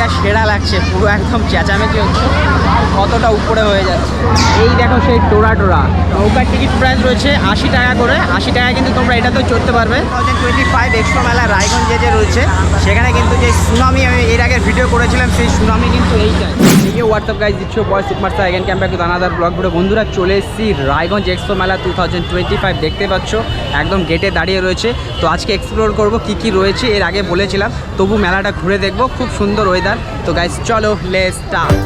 এটা সেরা লাগছে পুরো একদম চেঁচামেচি হচ্ছে। কতটা উপরে হয়ে যাচ্ছে। এই দেখো সেই টোরা টোরা নৌকার টিকিট প্রাইস রয়েছে আশি টাকা করে। আশি টাকা কিন্তু তোমরা এটাতেও চড়তে পারবে। থাউজেন্ড টোয়েন্টি ফাইভ এক্সট্রা মেলা রায়গঞ্জে যে রয়েছে সেখানে কিন্তু যে সুনামি আমি এর আগে ভিডিও করেছিলাম সেই সুনামি কিন্তু এইটাই। এই হোয়াটসঅ্যাপ গাইজ দিচ্ছ বয়স Marsa again came back Danadar vlog video বন্ধুরা চলে এসেছি রায়গঞ্জ এক্সপো মেলা টু থাউজেন্ড টোয়েন্টি ফাইভ দেখতে পাচ্ছ একদম গেটে দাঁড়িয়ে রয়েছে। তো আজকে এক্সপ্লোর করব কি কি রয়েছে এর আগে বলেছিলাম। তবু মেলাটা ঘুরে দেখব খুব সুন্দর ওয়েদার তো গাইজ চলো লেস স্টার্ট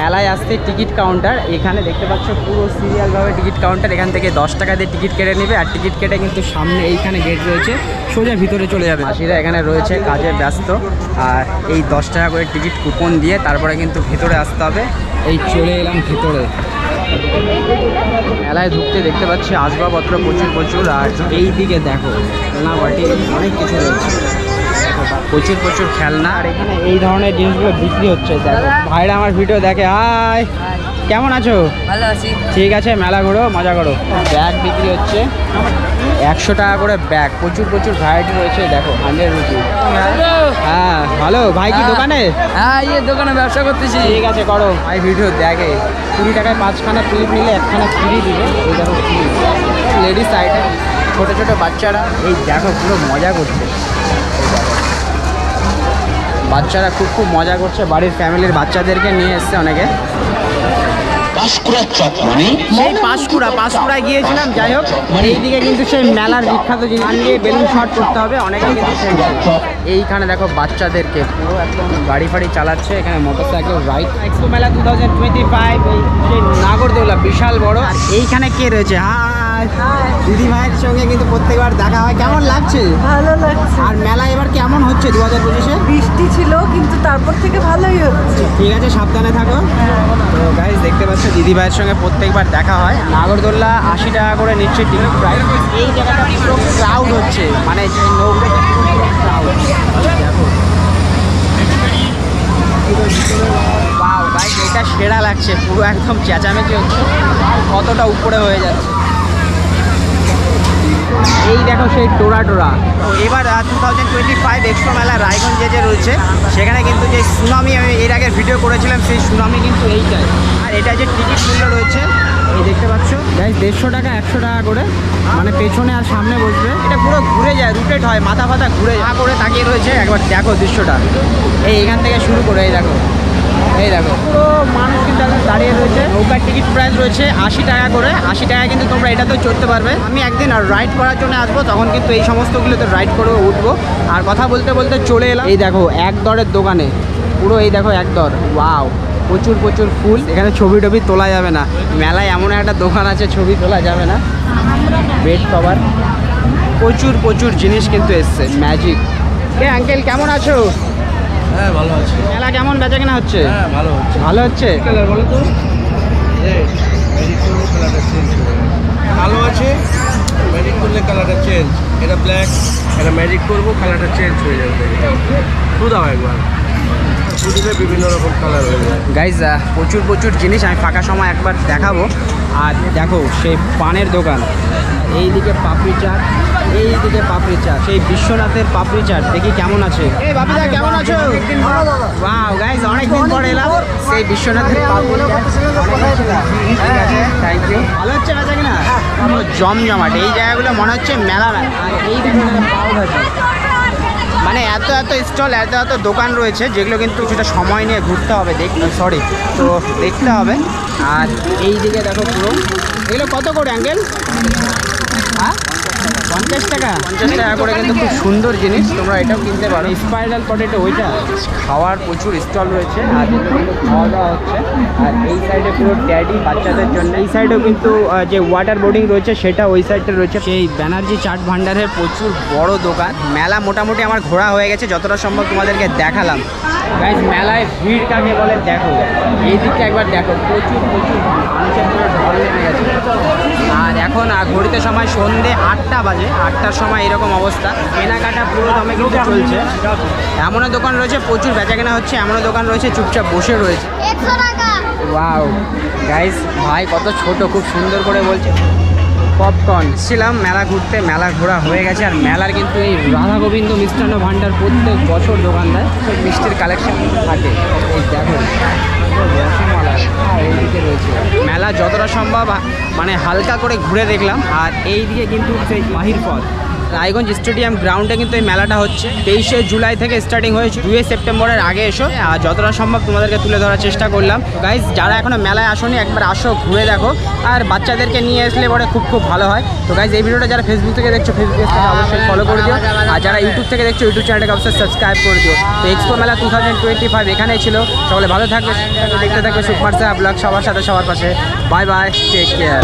মেলায় আসতে টিকিট কাউন্টার এখানে দেখতে পাচ্ছ পুরো সিরিয়ালভাবে টিকিট কাউন্টার এখান থেকে দশ টাকা দিয়ে টিকিট কেটে নেবে, আর টিকিট কেটে কিন্তু সামনে এইখানে গেট রয়েছে, সোজা ভিতরে চলে যাবে। মাসিরা এখানে রয়েছে, কাজে ব্যস্ত, আর এই দশ টাকা করে টিকিট কুপন দিয়ে তারপরে কিন্তু ভিতরে আসতে হবে। এই চলে এলাম ভিতরে। মেলায় ঢুকতে দেখতে পাচ্ছি আসবাবপত্র প্রচুর প্রচুর, আর এই দিকে দেখো খেলনা বাটি অনেক কিছু রয়েছে। প্রচুর প্রচুর খেলনা। আর এখানে এই ধরনের জিনিসগুলো বিক্রি হচ্ছে দেখো। ভাইরা আমার ভিডিও দেখে হাই। কেমন আছো? ভালো আছি। ঠিক আছে মেলা ঘুরো মজা করো। ব্যাগ বিক্রি হচ্ছে। একশো টাকা করে ব্যাগ প্রচুর প্রচুর ভ্যারাইটি রয়েছে দেখো হান্ড্রেড রুপি হ্যাঁ ভালো। ভাই কি দোকানে? হ্যাঁ ইয়ে দোকানে ব্যবসা করতেছি। ঠিক আছে করো। ভাই ভিডিও দেখে। কুড়ি টাকায় পাঁচখানা ক্লিপ নিলে একখানা ফ্রি দিবে। এই দেখো লেডিস আইটেম ছোটো ছোটো বাচ্চারা। এই দেখো পুরো মজা করছে। বাচ্চারা খুব খুব মজা করছে। বাড়ির ফ্যামিলির বাচ্চাদেরকে নিয়ে এসছে অনেকে। মানে? সেই পাঁশকুড়া পাঁশকুড়ায় গিয়েছিলাম যাই হোক। এইদিকে কিন্তু সেই মেলার বিখ্যাত জিনিস নিয়ে বেলুন শট করতে হবে। অনেকে কিন্তু এইখানে দেখো বাচ্চাদেরকে পুরো একদম গাড়ি ফাড়ি চালাচ্ছে। এখানে মোটর সাইকেল রাইড। এক্সপো মেলা টু থাউজেন্ড টোয়েন্টি ফাইভ সেই নাগরদোলা বিশাল বড়। আর এইখানে কে রয়েছে? হাই দিদি ভাইয়ের সঙ্গে কিন্তু প্রত্যেকবার দেখা হয়। কেমন লাগছে? ভালো লাগছে। আর মেলা এবার কেমন হচ্ছে দু হাজার পঁচিশে বৃষ্টি ছিল কিন্তু তারপর থেকে ভালোই হচ্ছে। ঠিক আছে সাবধানে থাকো। তো গাইজ দেখতে পাচ্ছ দিদি ভাইয়ের সঙ্গে প্রত্যেকবার দেখা হয়। নাগরদোল্লা আশি টাকা করে নিচ্ছে টিকিট প্রাইস এই জায়গাটা পুরো ক্রাউড হচ্ছে। মানে নৌকা ক্রাউড দেখো গাইজ এটা সেরা লাগছে। পুরো একদম চেঁচামেচি হচ্ছে। কতটা উপরে হয়ে যাচ্ছে। এই দেখো সেই টোরা টোরা তো এবার two thousand twenty five extra মেলা রায়গঞ্জে যে রয়েছে সেখানে কিন্তু যে সুনামি আমি এর আগে ভিডিও করেছিলাম সেই সুনামি কিন্তু এইটাই। আর এটা যে টিকিট মূল্য রয়েছে এই দেখতে পাচ্ছ। গাইজ দেড়শো টাকা একশো টাকা করে। মানে পেছনে আর সামনে বসবে। এটা পুরো ঘুরে যায় রুটেট হয় মাথা ফাথা ঘুরে যা করে তাকিয়ে রয়েছে একবার দেখো দৃশ্যটা। এই এখান থেকে শুরু করে এই দেখো। এই দেখো। পুরো মানুষ কিন্তু দাঁড়িয়ে রয়েছে। নৌকার টিকিট প্রাইস রয়েছে আশি টাকা করে। আশি টাকা কিন্তু তোমরা এটাতেও চড়তে পারবে। আমি একদিন আর রাইড করার জন্য আসব তখন কিন্তু এই সমস্তগুলোতে রাইড করে উঠবো। আর কথা বলতে বলতে চলে এলাম। এই দেখো এক দরের দোকানে। পুরো এই দেখো এক দর। ওয়াও প্রচুর প্রচুর ফুল। এখানে ছবি টবি তোলা যাবে না। মেলায় এমন একটা দোকান আছে ছবি তোলা যাবে না। বেড কভার প্রচুর প্রচুর জিনিস কিন্তু এসছে। ম্যাজিক এ আঙ্কেল কেমন আছো? হ্যাঁ ভালো আছে। মেলা কেমন বেচা কেনা হচ্ছে? হ্যাঁ ভালো হচ্ছে। ভালো হচ্ছে? কালার বলো তো। ম্যাজিক করব কালারটা চেঞ্জ ভালো আছে ম্যাজিক করলে কালারটা চেঞ্জ এটা ব্ল্যাক এটা ম্যাজিক করব কালারটা চেঞ্জ হয়ে যাবে। শু দাও একবার। বিভিন্ন রকম কালার হয়ে গাইজ প্রচুর প্রচুর জিনিস আমি ফাঁকা সময় একবার দেখাবো। আর দেখো সেই পানের দোকান। এইদিকে পাপড়ি চাট এইদিকে পাপড়ি চাট। সেই বিশ্বনাথের পাপড়ি চাট দেখি কেমন আছে। এই বাপিদা কেমন আছো? ওয়াও গাইজ অনেকদিন পরে এলাম। সেই বিশ্বনাথের পাপড়ি চাট। থ্যাংক ইউ ভালো হচ্ছে বেচা কিনা পুরো জমজমাট। এই জায়গাগুলো মনে হচ্ছে মেলা মেলা আর এই পাও ভাজি মানে এত এত স্টল এত এত দোকান রয়েছে যেগুলো কিন্তু কিছুটা সময় নিয়ে ঘুরতে হবে দেখ সরি তো দেখতে হবে। আর এই দিকে দেখো পুরো। এগুলো কত করে অ্যাঙ্গেল হ্যাঁ? পঞ্চাশ টাকা? পঞ্চাশ টাকা করে কিন্তু খুব সুন্দর জিনিস তোমরা এটাও কিনতে পারো। স্পাইরাল পটেটো ওইটা? খাওয়ার প্রচুর স্টল রয়েছে আর খাওয়া দাওয়া হচ্ছে। আর এই সাইডে পুরো ড্যাডি বাচ্চাদের জন্য। এই সাইডেও কিন্তু যে ওয়াটার বোর্ডিং রয়েছে সেটা ওই সাইডটা রয়েছে। সেই ব্যানার্জি চাট ভান্ডারের প্রচুর বড় দোকান। মেলা মোটামুটি আমার ঘোরা হয়ে গেছে যতটা সম্ভব তোমাদেরকে দেখালাম। গাইজ মেলায় ভিড় কাকে বলে দেখো। এই দিকটা একবার দেখো প্রচুর প্রচুর। মানুষের পুরো ঢল নেমে গেছে। আর এখন ঘড়িতে সময় সন্ধে আটটা বাজে। আটটার সময় এরকম অবস্থা। কেনাকাটা পুরো দমে কিন্তু চলছে। এমনও দোকান রয়েছে প্রচুর বেচাকেনা হচ্ছে এমনও দোকান রয়েছে চুপচাপ বসে রয়েছে। ওয়াও গাইস ভাই কত ছোট খুব সুন্দর করে বলছে। পপকর্ন ছিলাম, মেলা ঘুরতে, মেলা ঘোরা হয়ে গেছে, আর মেলার কিন্তু এই রাধা গোবিন্দ মিষ্টান্ন ভাণ্ডার প্রত্যেক বছর দোকান দেয় মিষ্টির কালেকশন থাকে। এই দেখো মেলা যতটা সম্ভব মানে হালকা করে ঘুরে দেখলাম, আর এই দিকে কিন্তু সেই মাহির পথ রায়গঞ্জ স্টেডিয়াম গ্রাউন্ডে কিন্তু এই মেলাটা হচ্ছে। তেইশে জুলাই থেকে স্টার্টিং হয়েছে। দুই সেপ্টেম্বরের আগে এসো। আর যতটা সম্ভব তোমাদেরকে তুলে ধরার চেষ্টা করলাম। গাইজ যারা এখনও মেলায় আসোনি, একবার আসো, ঘুরে দেখো। আর বাচ্চাদেরকে নিয়ে আসলে পরে খুব খুব ভালো হয়। তো গাইজ এই ভিডিওটা যারা ফেসবুক থেকে দেখছ ফেসবুক থেকে অবশ্যই ফলো করে দিও। আর যারা ইউটিউব থেকে দেখছ ইউটিউব চ্যানেলটাকে অবশ্যই সাবস্ক্রাইব করে দিও। তো এক্সপো মেলা টু থাউজেন্ড টোয়েন্টি ফাইভ এখানেই ছিল। সকলে ভালো থাকবে দেখতে থাকবে, সুপার সাহা ব্লগ সবার সাথে, সবার পাশে। Bye bye take care